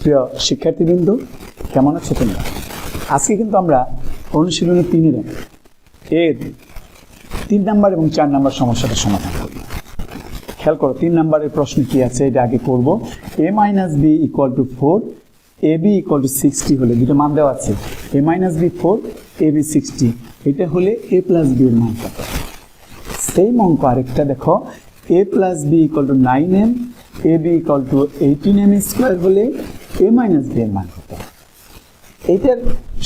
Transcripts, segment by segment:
প্রিয় শিক্ষার্থীবৃন্দ, কেমন আছো তোমরা? আজকে কিন্তু আমরা অনুশীলনী তিনের এর তিন নাম্বার এবং চার নাম্বার সমস্যাটা সমাধান করব খেয়াল করো, তিন নাম্বারের প্রশ্ন কি আছে, এটা আগে করব। A minus B equal to four, A B equal to sixty হলে দুটো মান দেওয়া আছে। A minus B four, A B sixty. এটা হলে এ প্লাস বি এর মান কত? সেম অঙ্ক আরেকটা দেখো, A plus B equal to nine M, A B equal to eighteen M square হলে এ মাইনাস বি এর মান কত এইটার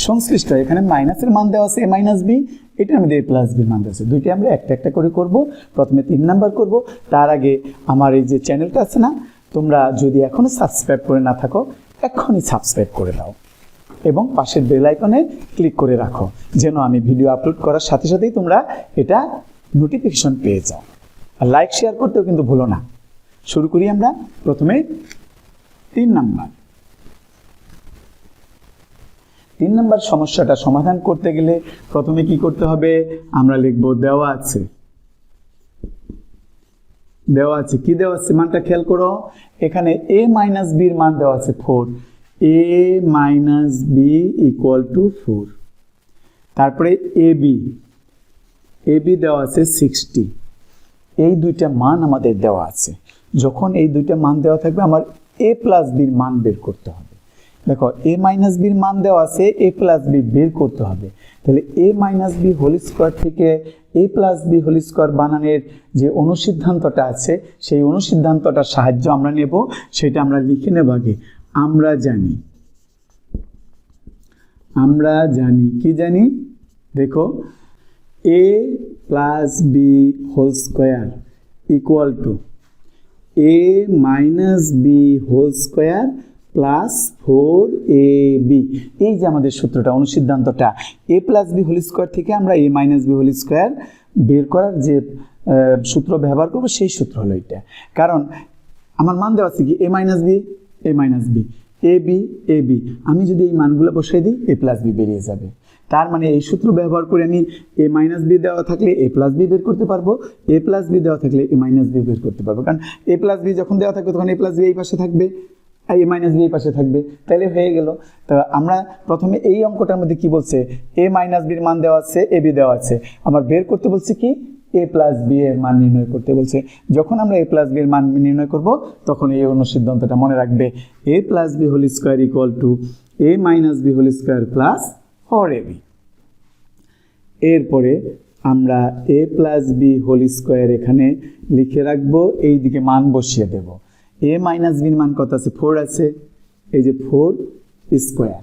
সংশ্লিষ্ট, এখানে মাইনাসের মান দেওয়া আছে এ মাইনাস বি এটার মধ্যে এ প্লাস বির মান দেওয়া আছে। দুইটি আমরা একটা একটা করে করব, প্রথমে তিন নাম্বার করব। তার আগে আমার এই যে চ্যানেলটা আছে না, তোমরা যদি এখনও সাবস্ক্রাইব করে না থাকো এক্ষুনি সাবস্ক্রাইব করে দাও এবং পাশের বেল আইকনে ক্লিক করে রাখো, যেন আমি ভিডিও আপলোড করার সাথে সাথেই তোমরা এটা নোটিফিকেশন পেয়ে যাও। আর লাইক শেয়ার করতেও কিন্তু ভুলো না। শুরু করি আমরা প্রথমে তিন নাম্বার। তিন নম্বর সমস্যাটা সমাধান করতে গেলে প্রথমে কি করতে হবে? আমরা লিখব দেওয়া আছে। দেওয়া আছে। কি দেওয়া আছে? মানটা খেয়াল করো। এখানে এ মাইনাস বির মান দেওয়া আছে four A minus B equal to four তারপরে এ বি এ বি দেওয়া আছে সিক্সটি এই দুইটা মান আমাদের দেওয়া আছে। যখন এই দুইটা মান দেওয়া থাকবে, আমার এ প্লাস বির মান বের করতে হবে। দেখো এ মাইনাস বির মান দেওয়া আছে এ প্লাস বি বের করতে হবে। তাহলে A minus B whole square থেকে A plus B whole square বানানোর যে অনুসিদ্ধান্তটা আছে, সেই অনুসিদ্ধান্তটার সাহায্য আমরা নেব, সেটা আমরা লিখে নেব আগে। আমরা জানি। আমরা জানি। কি জানি? দেখো A plus B whole square equal to A minus B whole square plus four A B এই যে আমাদের সূত্রটা, অনুসিদ্ধান্তটা A plus B whole square থেকে আমরা A minus B whole square বের করার যে সূত্র ব্যবহার করব, সেই সূত্র হলো এটা। কারণ আমার মান দেওয়া আছে কি? A minus B A minus B A B A B আমি যদি এই মানগুলো বসিয়ে দিই এ প্লাস বি বেরিয়ে যাবে। তার মানে এই সূত্র ব্যবহার করে আমি এ মাইনাস বি দেওয়া থাকলে এ প্লাস বি বের করতে পারব এ প্লাস বি দেওয়া থাকলে এ মাইনাস বি বের করতে পারব। কারণ এ প্লাস বি যখন দেওয়া থাকবে, তখন এ প্লাস বি এই পাশে থাকবে। আর এ মাইনাস বি এই পাশে থাকবে। তাহলে হয়ে গেল। তো আমরা প্রথমে এই অঙ্কটার মধ্যে কি বলছে? এ মাইনাস বির মান দেওয়া আছে এ বি দেওয়া আছে। আমার বের করতে বলছে কি? এ প্লাস বি এর মান নির্ণয় করতে বলছে। যখন আমরা এ প্লাস বি এর মান নির্ণয় করব, তখন এই অনুসিদ্ধান্তটা মনে রাখবে। A plus B whole square equal to A minus B whole square plus four A B এরপরে আমরা A plus B whole square এখানে লিখে রাখব এই দিকে মান বসিয়ে দেব। এ মাইনাস বির মান কত আছে? ফোর আছে। এই যে four square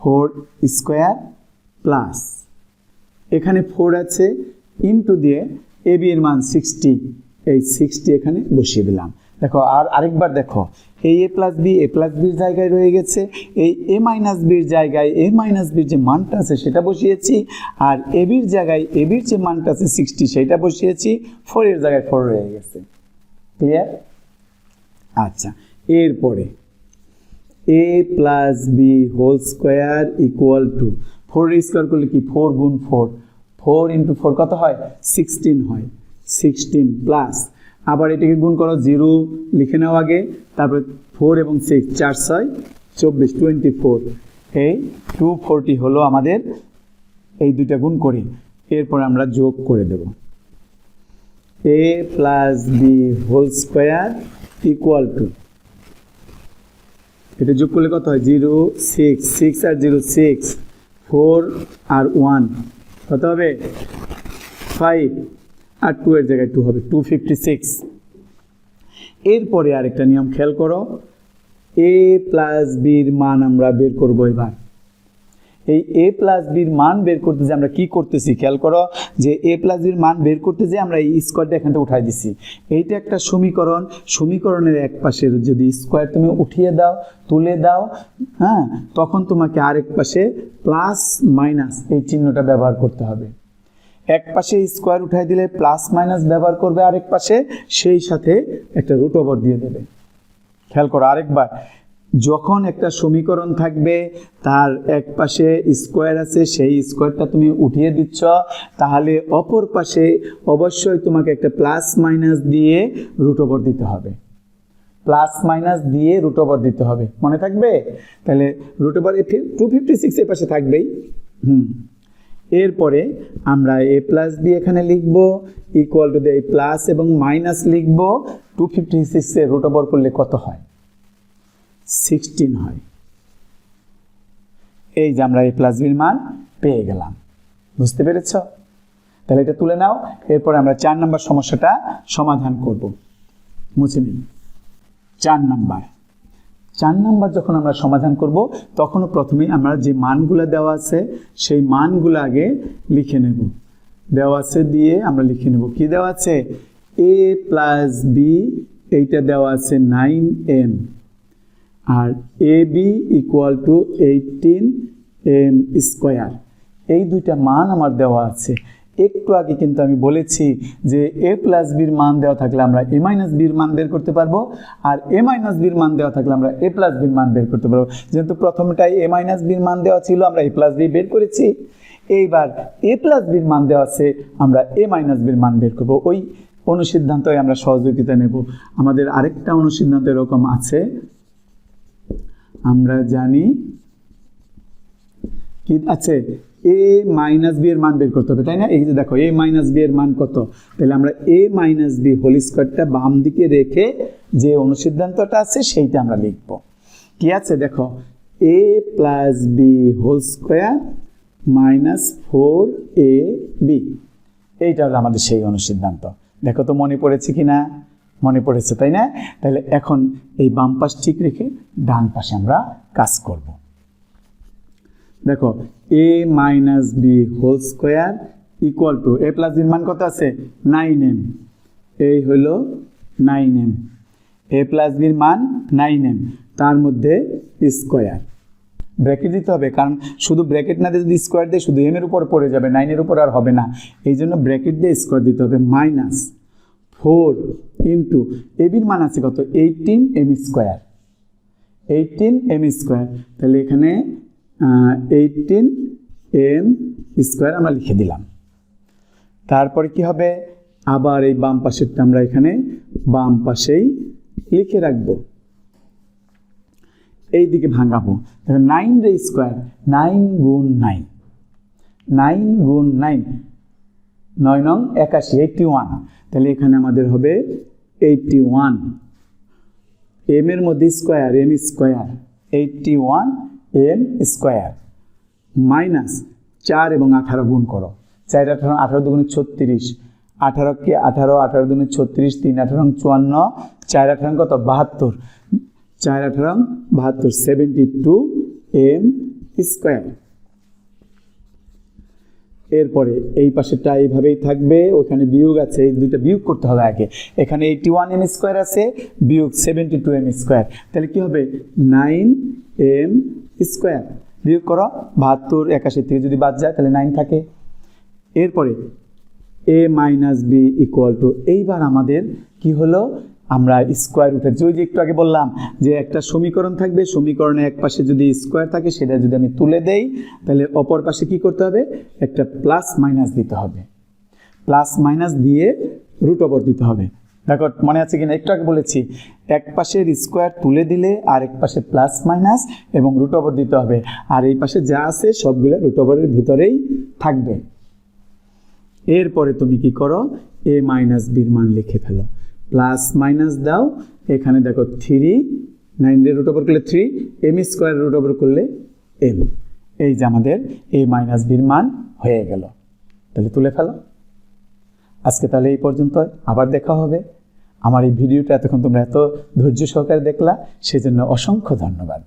four square plus এখানে ফোর আছে। ইন্টু দিয়ে এ বি মান সিক্সটি এই সিক্সটি এখানে বসিয়ে দিলাম। দেখো, আর আরেকবার দেখো। এই A plus B A plus বির জায়গায় রয়ে গেছে। এই এ মাইনাস বির জায়গায় এ মাইনাস বির যে মানটা আছে, সেটা বসিয়েছি। আর এ বির জায়গায় এ বির যে মানটা আছে সিক্সটি সেটা বসিয়েছি। ফোরের জায়গায় ফোর রয়ে গেছে। ক্লিয়ার আচ্ছা এরপরে A plus B whole square equal to four square করলে কি? ফোর গুণ ফোর ফোর ইন্টু ফোর কত হয়? সিক্সটিন হয় সিক্সটিন প্লাস আবার এটাকে গুণ করো জিরো লিখে নাও আগে, তারপরে ফোর এবং সিক্স চার ছয়, চব্বিশ টোয়েন্টি ফোর এই টু ফোরটি হলো আমাদের এই দুইটা গুণ করি, এরপর আমরা যোগ করে দেব। A plus B whole square equal to এটা যোগ করলে কত হয়? জিরো সিক্স সিক্স আর জিরো সিক্স ফোর আর ওয়ান কত হবে? ফাইভ আর টু এর জায়গায় টু হবে। টু ফিফটি সিক্স এরপরে আরেকটা নিয়ম খেয়াল করো। এ প্লাস বির মান আমরা বের করব এবার। এই এ প্লাস বির মান বের করতে যে আমরা কি করতেছি, খেয়াল করো যে এ প্লাস বির মান বের করতে যে আমরা এই স্কোয়ারটা এখানটা উঠাই দিছি। এইটা একটা সমীকরণ। সমীকরণের এক পাশের যদি স্কোয়ার তুমি উঠিয়ে দাও, তুলে দাও হ্যাঁ তখন তোমাকে আরেক পাশে প্লাস মাইনাস এই চিহ্নটা ব্যবহার করতে হবে। এক পাশে স্কোয়ার উঠাই দিলে প্লাস মাইনাস ব্যবহার করবে আরেক পাশে, সেই সাথে একটা রুট ওভার দিয়ে দেবে। খেয়াল করো আরেকবার। যখন একটা সমীকরণ থাকবে, তার এক পাশে স্কোয়ার আছে, সেই স্কোয়ারটা তুমি উঠিয়ে দিচ্ছ, তাহলে অপর পাশে অবশ্যই তোমাকে একটা প্লাস মাইনাস দিয়ে রুট ওভার দিতে হবে। প্লাস মাইনাস দিয়ে রুট ওভার দিতে হবে। মনে থাকবে? তাহলে root over two fifty six এর পাশে থাকবেই। হুম। এরপরে আমরা এ প্লাস বি এখানে লিখব ইকুয়াল টু এই প্লাস এবং মাইনাস লিখব টু ফিফটি সিক্সে রুট ওভার করলে কত হয়? সিক্সটিন হয়। এই যে আমরা এ প্লাস বির মান পেয়ে গেলাম। বুঝতে পেরেছ? তাহলে এটা তুলে নাও, এরপরে আমরা চার নম্বর সমস্যাটা সমাধান করব। মুছে নিন। চার নাম্বার। চার নাম্বার যখন আমরা সমাধান করব, তখনও প্রথমে আমরা যে মানগুলো দেওয়া আছে, সেই মানগুলো আগে লিখে নেব। দেওয়া আছে দিয়ে আমরা লিখে নেব। কি দেওয়া আছে? এ প্লাস বি এইটা দেওয়া আছে nine M R A B equal to eighteen M square এই দুইটা মান আমার দেওয়া আছে। একটু আগে কিন্তু আমি বলেছি যে এ প্লাস বির মান দেওয়া থাকলে আমরা এ মাইনাস বির মান বের করতে পারব, আর এ মাইনাস বির মান দেওয়া থাকলে আমরা এ প্লাস বির মান বের করতে পারব। যেহেতু প্রথমটাই এ মাইনাস বির মান দেওয়া ছিল, আমরা এ প্লাস বি বের করেছি। এইবার এ প্লাস বির মান দেওয়া আছে, আমরা এ মাইনাস বির মান বের করব। ওই অনুসিদ্ধান্তই আমরা সহযোগিতা নেব। আমাদের আরেকটা অনুসিদ্ধান্ত এরকম আছে। আমরা জানি কি আছে এ মাইনাস বি এর মান বের করতে হবে, তাই না? এই যে দেখো এ মাইনাস বি এর মান কত? তাহলে আমরা এ মাইনাস বি হোল স্কোয়ারটা বাম দিকে রেখে যে অনুসিদ্ধান্তটা আছে, সেইটা আমরা লিখব। কি আছে? দেখো A plus B whole square minus four A B এইটা হলো আমাদের সেই অনুসিদ্ধান্ত। দেখো তো মনে পড়েছে কি না মনে পড়েছে, তাই না? তাহলে এখন এই বাম পাশ ঠিক রেখে ডান পাশে আমরা কাজ করব। দেখো A minus B whole square equal to A plus বির মান কত আছে? নাইন এম এই হলো নাইন এম এ প্লাস বির মান নাইন এম তার মধ্যে স্কোয়ার ব্র্যাকেট দিতে হবে, কারণ শুধু ব্র্যাকেট না দিয়ে যদি স্কোয়ার দিয়ে, শুধু এম এর উপর পড়ে যাবে নাইনের উপর আর হবে না। এই জন্য ব্র্যাকেট দিয়ে স্কোয়ার দিতে হবে মাইনাস ফোর ইন্টু এবির মান আছে কত? Eighteen M square. Eighteen M square. তাহলে এখানে এইটিন এম স্কোয়ার আমরা লিখে দিলাম। তারপরে কি হবে? আবার এই বাম পাশেরটা আমরা এখানে বাম পাশেই লিখে রাখব। এই দিকে ভাঙাবো নাইন রে স্কোয়ার, নাইন গুণ নাইন। নাইন গুণ নাইন। নয় নং একাশি, এইটটি ওয়ান। তাহলে এখানে আমাদের হবে এইটটি ওয়ান এম এর মধ্যে square M square eighty one M square minus চার এবং আঠারো গুণ করো। চার, আঠারো আঠারো দুগুণে ছত্রিশ। আঠারো আঠারোকে আঠারো আঠারো দুগুণে ছত্রিশ, তিন, আঠারো চুয়ান্ন। চার, আঠারো কত? বাহাত্তর। চার, আঠারো বাহাত্তর সেভেন্টি টু এম স্কোয়ার এরপরে এই পাশেরটা এইভাবেই থাকবে, ওখানে বিয়োগ আছে, এই দুইটা বিয়োগ করতে হবে আগে। এখানে এইটি ওয়ান এম স্কোয়ার আছে, বিয়োগ সেভেন্টি টু এম স্কোয়ার তাহলে কি হবে? নাইন এম স্কোয়ার বিয়োগ করো, বাহাত্তর একাশি থেকে যদি বাদ যায়, তাহলে নাইন থাকে। এরপরে A minus B equal to এইবার আমাদের কি হলো? আমরা স্কোয়ার রুটের যে ওই যে একটু আগে বললাম যে একটা সমীকরণ থাকবে সমীকরণে এক পাশে যদি স্কোয়ার থাকে সেটা যদি আমি তুলে দেই, তাহলে অপর পাশে কি করতে হবে? একটা প্লাস মাইনাস দিতে হবে। প্লাস মাইনাস দিয়ে রুট ওপর দিতে হবে। দেখো, মনে আছে কিনা? একটু আগে বলেছি, এক পাশের স্কোয়ার তুলে দিলে আর এক পাশে প্লাস মাইনাস এবং রুট ওপর দিতে হবে। আর এই পাশে যা আছে সবগুলো রুট ওপরের ভিতরেই থাকবে। এরপরে তুমি কি করো? এ মাইনাস বির মান লিখে ফেলো। প্লাস মাইনাস দাও, এখানে দেখো থ্রি নাইনের রুট ওভার করলে three M square root over করলে এম এই যে আমাদের এ মাইনাস বির মান হয়ে গেল। তাহলে তুলে ফেলো। আজকে তাহলে এই পর্যন্ত, আবার দেখা হবে। আমার এই ভিডিওটা এতক্ষণ তোমরা এত ধৈর্য সহকারে দেখলা, সেজন্য অসংখ্য ধন্যবাদ।